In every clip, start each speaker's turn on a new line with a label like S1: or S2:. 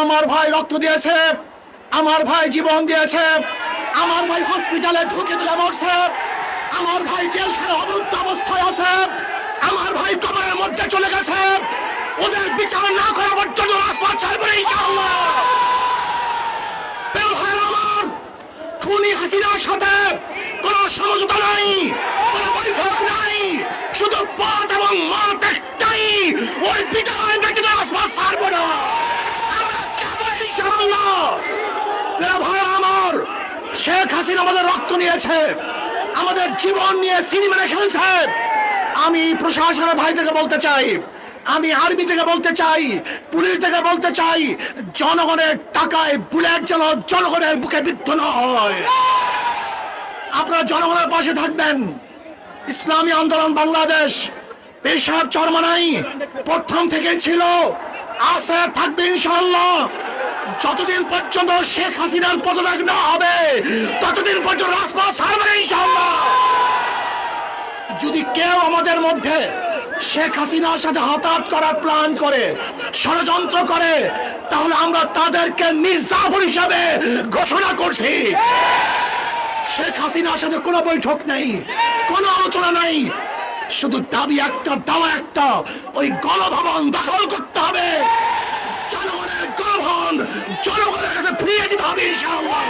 S1: আমার ভাই রক্ত দিয়েছে, আমার ভাই জীবন দিয়েছে, আমার ভাই হসপিটালে ঢুকে দিলে মরছে, আমার ভাই জেলখানে অবরুদ্ধ অবস্থায় আছে, আমার ভাই কবরের মধ্যে চলে গেছে। ওদের বিচার না করা পর্যন্ত রাজপথ ছাড়বে ইনশাআল্লাহ। খুনি হাসিনার সাথে কোনো সমঝোতা নাই, কোনো বৈঠক নাই, শুধু পথ এবং মত একটাই, ওই বিদায় দেখে রাজপথ ছাড়বো না আমরা যাব ইনশাআল্লাহ প্রিয় আমার, শেখ হাসিনা আমাদের রক্ত নিয়েছে, আমাদের জীবন নিয়ে সিনেমা খেলছে। আমি প্রশাসনের ভাইদেরকে বলতে চাই, আমি আর্মি থেকে বলতে চাই, পুলিশ থেকে বলতে চাই, জনগণের টাকায় বুলেট যেন জনগণের বুকে বিদ্ধ হয়। আপনারা জনগণের পাশে থাকবেন। ইসলামী আন্দোলন বাংলাদেশ পেশার চরমানাই প্রথম থেকে ছিল। আছে থাকবে ইনশাল্লাহ যতদিন পর্যন্ত শেখ হাসিনার পদত্যাগ না হবে, ততদিন পর্যন্ত রাজপথ ছাড়বে না ইনশাল্লাহ যদি কেউ আমাদের মধ্যে শেখ হাসিনার সাথে হতাহত করার প্ল্যান করে, ষড়যন্ত্র করে, তাহলে আমরা তাদেরকে মির্জাফর হিসাবে ঘোষণা করছি। শেখ হাসিনার সাথে কোনো বৈঠক নেই, কোনো আলোচনা নেই। শুধু দাবি একটা, দাওয়া একটা, ওই গণভবন দখল করতে হবে। জনগণের জনগণের কাছে ফিরিয়ে দিতে হবে ইনশাআল্লাহ।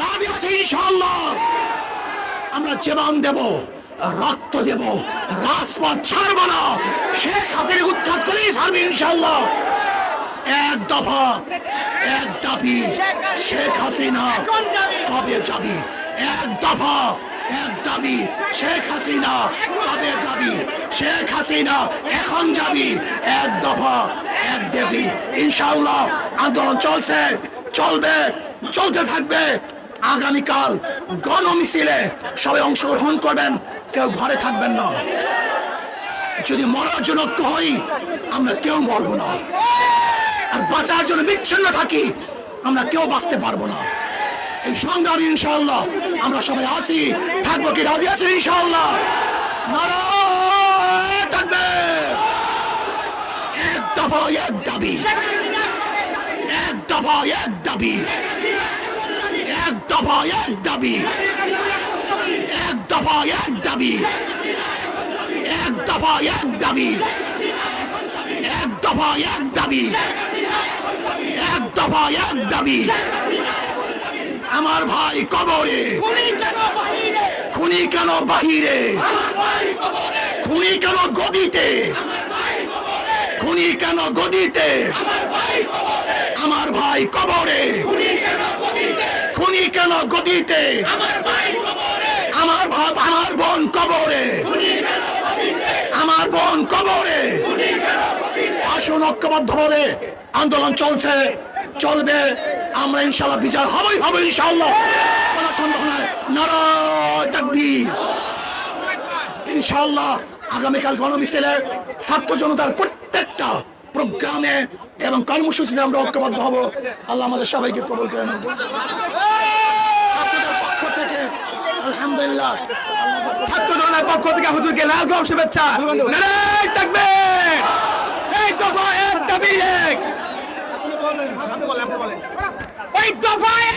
S1: রাজি আছে ইনশাআল্লাহ। আমরা জীবন দেব, রক্ত দেব, রাজপথ ছাড়বো না। শেখ হাসিনা উৎখাত করেই ছাড়বে ইনশাল্লাহ এক দফা, এক দাবি, শেখ হাসিনা কবে যাবি? এক দফা। এক দাবি, শেখ হাসিনা কবে যাবি? শেখ হাসিনা এখন যাবি? এক দফা, এক দেবী। ইনশাল্লাহ আন্দোলন চলছে, চলবে, চলতে থাকবে। আগামীকাল সবাই অংশগ্রহণ করবেন, কেউ ঘরে থাকবেন না। যদি মরার জন্য ঐক্য হই, আমরা কেউ মরবো না। আর বাঁচার জন্য বিচ্ছিন্ন থাকি, আমরা কেউ বাঁচতে পারব না। সংগ্রামী ইনশাআল্লাহ। আমরা সবাই আছি, থাকব কি রাজি আছি ইনশাল্লাহ নারায়ণ থাকবে। এক দফা এক দাবি। এক দফা এক দাবি। এক দফা এক দাবি। এক দফা এক দাবি। এক দফা এক দাবি। এক দফা এক দাবি। এক দফা এক দাবি। আমার ভাই কবরে। খুনি কেন বাহিরে? খুনি কেন গদিতে? খুনি কেন গদিতে? আমার ভাই কবরে। খুনি কেন গদিতে? আমার ভাব আমার বোন কবরে। আমার বোন কবরে। আসুন ঐক্যবদ্ধ ভাবে আন্দোলন চলছে। চলবে। আমরা ইনশাল্লাহ বিজয় হবই হবে ইনশাল্লাহ কোনো সন্দেহ নাই। তাকবীর। ইনশাল্লাহ আগামীকাল গণমিছিলে ছাত্র জনতার প্রত্যেকটা প্রোগ্রামে এবং কর্মসূচিতে আমরা ঐক্যবদ্ধ হব। আল্লাহ আমাদের সবাইকে কবল করে নেব পক্ষ থেকে, আলহামদুলিল্লাহ।
S2: ছাত্র জনতার পক্ষ থেকে হুজুরকে লাল গোলাপ শুভেচ্ছা। এক। এই দফা এক দাবি এক